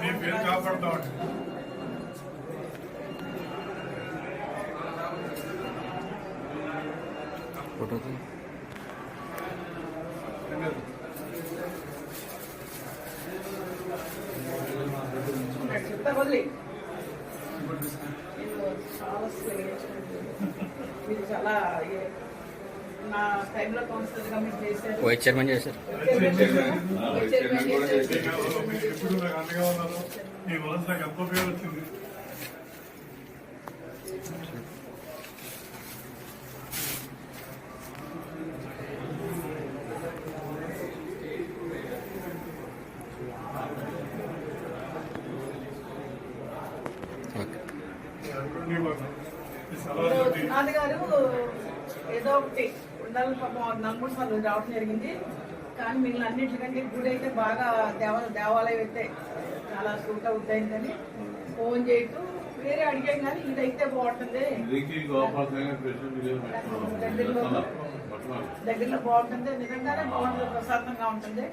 మీ పేరు కాపాడుతామండి ఫోటో చెప్తా వదిలే చాలా. మీరు చాలా నా టైంలో కౌన్సిలర్గా మీరు చేశారు. వైస్ చైర్మన్ చేశారు. ఎప్పుడు నాకు అండగా ఉన్నారు మీ వల్ల నాకు ఎంతో పేరు వచ్చింది. ఓకే. మీ వల్ల. ఈ మీరు సలహాతోటి నాన్న గారు ఏదో ఒకటి ఉండాలని నలుమూడు సార్లు రావడం జరిగింది. కానీ మిగిలిన అన్నింటికంటే గుడి అయితే బాగా దేవ దేవాలయం అయితే చాలా సూట్ అవుతాయిందని ఫోన్ చేయటం వేరే అడిగాం కానీ ఇదైతే బాగుంటుంది. పెట్టుకున్నాం దగ్గరలో బాగుంటుంది. నిజంగానే బాగుంటుంది. ప్రశాంతంగా ఉంటుంది.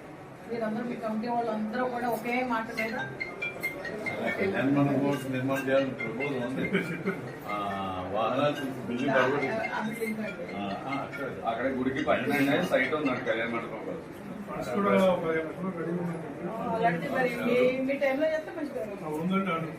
మీరందరూ మీ కమిటీ వాళ్ళందరూ కూడా ఒకే మాట నిర్మాణ నిర్మాణం చేయాలని ప్రపోజల్ ఉంది. వాహనాలు బిల్డింగ్ కాబట్టి అందుకే అక్కడ గుడికి పన్నెండు సైట్ ఉందండి కళ్యాణ మండపం కోసం ఉందండి.